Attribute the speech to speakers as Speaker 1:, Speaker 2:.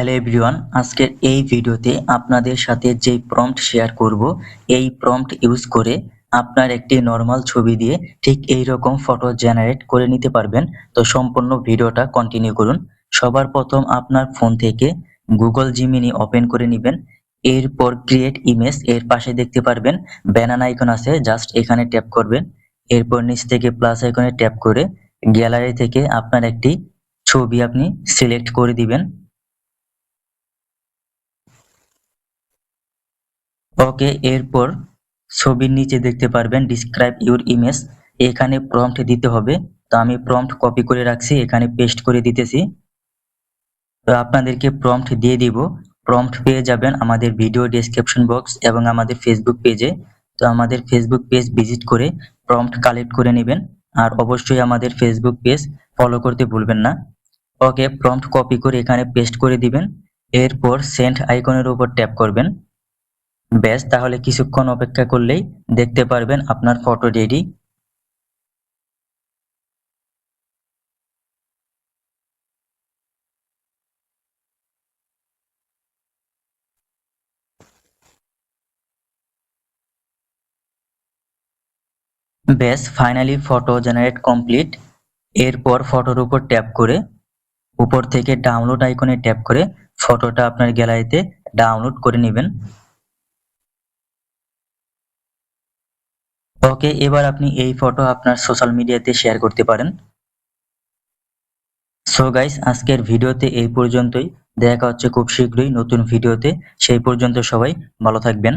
Speaker 1: Hello everyone, আজকের এই ভিডিওতে আপনাদের সাথে যেই প্রম্পট শেয়ার করব, এই প্রম্পট ইউজ করে আপনার একটি নর্মাল ছবি দিয়ে ঠিক এই রকম ফটো জেনারেট করে নিতে পারবেন। তো সম্পূর্ণ ভিডিওটা কন্টিনিউ করুন। সবার প্রথম আপনার ফোন থেকে গুগল জিমিনি ওপেন করে নেবেন। এরপর ক্রিয়েট ইমেজ এর পাশে দেখতে পারবেন। ব্যানানা আইকন আছে জাস্ট এখানে ট্যাপ করবেন। এরপর নিচ থেকে প্লাস আইকনে ট্যাপ করে গ্যালারি থেকে আপনার একটি ছবি আপনি সিলেক্ট করে দিবেন। ওকে, এরপর ছবির নিচে দেখতে পারবেন ডিসক্রাইব ইউর ইমেজ এখানে প্রম্পট দিতে হবে। তো আমি প্রম্পট কপি করে রাখছি, এখানে পেস্ট করে দিতেছি। তো আপনাদেরকে প্রম্পট দিয়ে দিব। প্রম্পট পেয়ে যাবেন আমাদের ভিডিও ডেসক্রিপশন বক্স এবং আমাদের ফেসবুক পেজে তো আমাদের ফেসবুক পেজ ভিজিট করে প্রম্পট কালেক্ট করে নেবেন। আর অবশ্যই আমাদের ফেসবুক পেজ ফলো করতে ভুলবেন না। ওকে প্রম্পট কপি করে এখানে পেস্ট করে দিবেন। এরপর সেন্ড আইকনের উপর ট্যাপ করবেন। ব্যাস তাহলে কিছুক্ষণ অপেক্ষা করলেই দেখতে পারবেন আপনার ফটো রেডি ব্যাস ফাইনালি ফটো জেনারেট কমপ্লিট এরপর ফটোর উপর ট্যাপ করে, উপর থেকে ডাউনলোড আইকনে ট্যাপ করে ফটোটা আপনার গ্যালারিতে ডাউনলোড করে নেবেন। ওকে, এবার আপনি এই ফটো আপনার সোশ্যাল মিডিয়াতে শেয়ার করতে পারেন। সো গাইস আজকের ভিডিওতে এই পর্যন্তই। দেখা হচ্ছে খুব শীঘ্রই নতুন ভিডিওতে। সেই পর্যন্ত সবাই ভালো থাকবেন।